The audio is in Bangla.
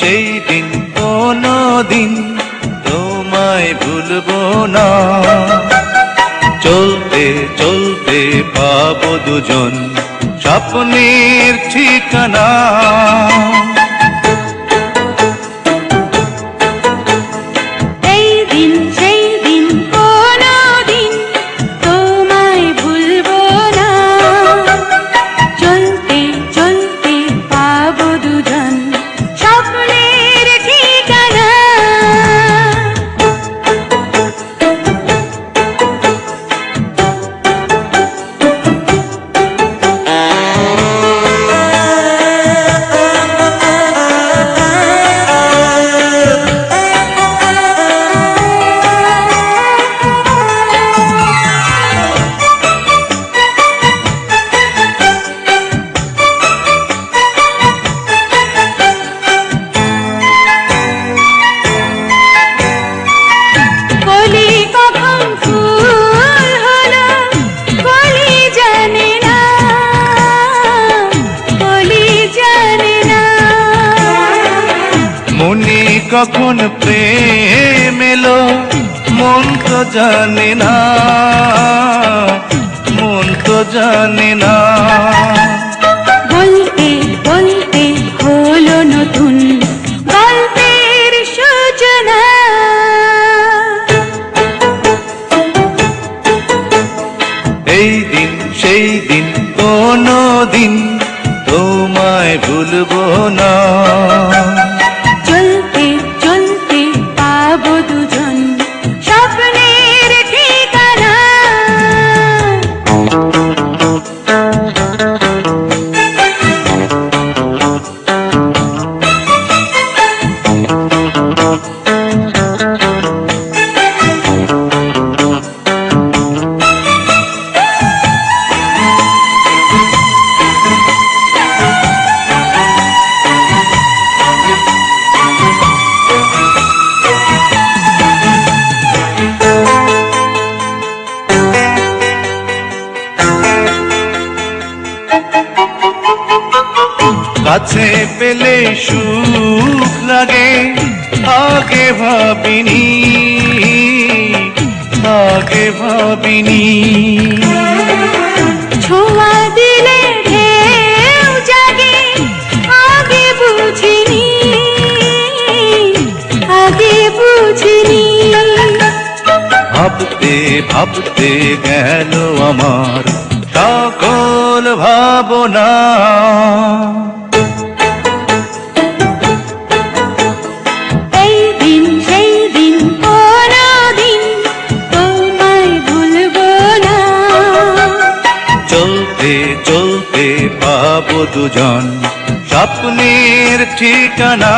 সেই দিন কোনো দিন তোমায় ভুলব না। চলতে চলতে পাবো দুজন স্বপ্নের ঠিকানা। কখন প্রেম এলো? মন তো জানে না। মন তো জানে না। বলতে বলতে হলো নতুন গল্পের সূচনা। এই দিন সেই দিন কোনো দিন তোমায় ভুলবো না। কাছে পেলে সুখ লাগে আগে ভাবিনি আগে ভাবিনি। ছোঁয়া দিলে ঢেউ জাগে আগে বুঝিনি আগে বুঝিনি। ভাবতে ভাবতে গেল আমার সকল ভাবনা। যাব দুজন স্বপ্নের ঠিকানা।